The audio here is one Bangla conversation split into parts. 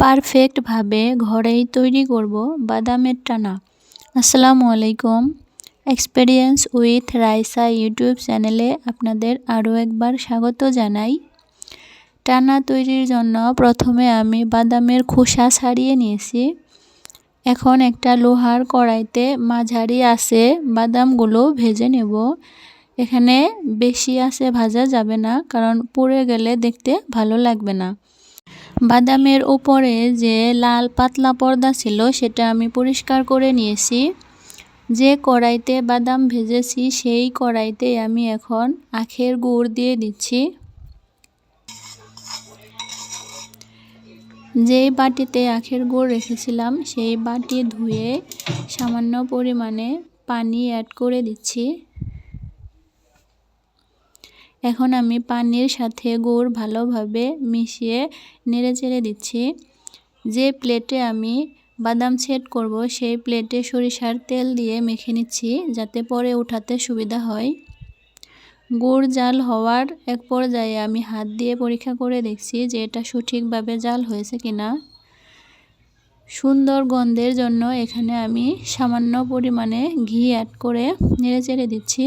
পারফেক্টভাবে ঘরেই তৈরি করব বাদামের টানা। আসসালামু আলাইকুম। এক্সপেরিয়েন্স উইথ রাইসা ইউটিউব চ্যানেলে আপনাদের আরও একবার স্বাগত জানাই। টানা তৈরির জন্য প্রথমে আমি বাদামের খোসা ছাড়িয়ে নিয়েছি। এখন একটা লোহার কড়াইতে মাঝারি আছে বাদামগুলো ভেজে নেব। এখানে বেশি আছে ভাজা যাবে না, কারণ পুড়ে গেলে দেখতে ভালো লাগবে না। বাদামের উপরে যে লাল পাতলা পর্দা ছিল, সেটা আমি পরিষ্কার করে নিয়েছি। যে কড়াইতে বাদাম ভেজেছি, সেই কড়াইতে আমি এখন আখের গুড় দিয়ে দিচ্ছি। যেই বাটিতে আখের গুড় রেখেছিলাম, সেই বাটি ধুয়ে সামান্য পরিমাণে পানি অ্যাড করে দিচ্ছি। এখন আমি পানির সাথে গুড় ভালোভাবে মিশিয়ে নেড়ে চেড়ে দিচ্ছি। যে প্লেটে আমি বাদাম সেট করব, সেই প্লেটে সরিষার তেল দিয়ে মেখে নিচ্ছি যাতে পরে উঠাতে সুবিধা হয়। গুড় জাল হওয়ার এক পর্যায়ে আমি হাত দিয়ে পরীক্ষা করে দেখছি যে এটা সঠিকভাবে জাল হয়েছে কিনা। সুন্দর গন্ধের জন্য এখানে আমি সামান্য পরিমাণে ঘি অ্যাড করে নেড়ে চেড়ে দিচ্ছি।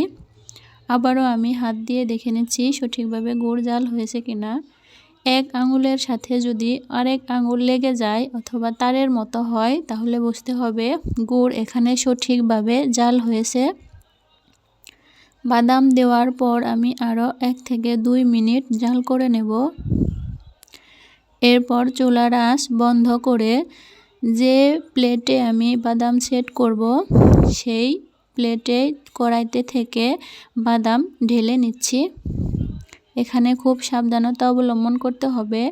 আবারও আমি হাত দিয়ে দেখে নিচ্ছি সঠিকভাবে গুড় জাল হয়েছে কিনা। এক আঙুলের সাথে যদি আরেক আঙুল লেগে যায় অথবা তারের মতো হয়, তাহলে বুঝতে হবে গুড় এখানে সঠিকভাবে জাল হয়েছে। বাদাম দেওয়ার পর আমি আরও এক থেকে দুই মিনিট জাল করে নেব। এরপর চুলার আঁচ বন্ধ করে যে প্লেটে আমি বাদাম সেট করব, সেই প্লেটে কড়াইতে থেকে বাদাম ঢেলে নিচ্ছি। এখানে খুব সাবধানতা অবলম্বন করতে হবে।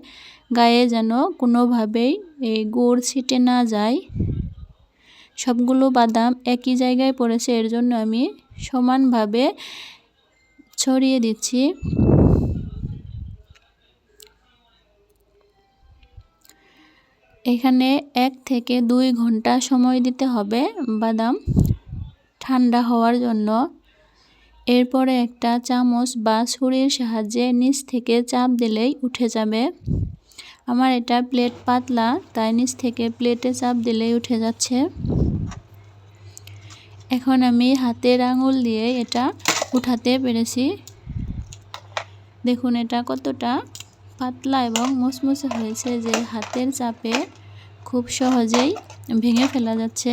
গায়ে যেন কোনোভাবেই এই গুড় ছিটে না যায়। সবগুলো বাদাম একই জায়গায় পড়েছে, এর জন্য আমি সমানভাবে ছড়িয়ে দিচ্ছি। এখানে এক থেকে দুই ঘণ্টা সময় দিতে হবে বাদাম ঠান্ডা হওয়ার জন্য। এরপরে একটা চামচ বা ছুরির সাহায্যে নিচ থেকে চাপ দিলেই উঠে যাবে। আমার এটা প্লেট পাতলা, তাই নিচ থেকে প্লেটে চাপ দিলেই উঠে যাচ্ছে। এখন আমি হাতের আঙুল দিয়ে এটা উঠাতে পেরেছি। দেখুন এটা কতটা পাতলা এবং মুসমুসে হয়েছে যে হাতের চাপে খুব সহজেই ভেঙে ফেলা যাচ্ছে।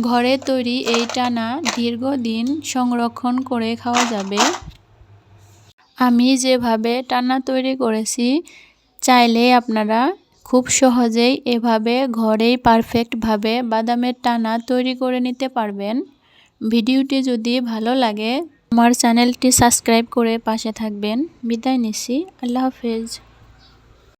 ঘরে তৈরি এই টানা দীর্ঘদিন সংরক্ষণ করে খাওয়া যাবে। আমি যেভাবে টানা তৈরি করেছি, চাইলে আপনারা খুব সহজেই এভাবে ঘরেই পারফেক্টভাবে বাদামের টানা তৈরি করে নিতে পারবেন। ভিডিওটি যদি ভালো লাগে, আমার চ্যানেলটি সাবস্ক্রাইব করে পাশে থাকবেন। বিদায় নিচ্ছি। আল্লাহ হাফেজ।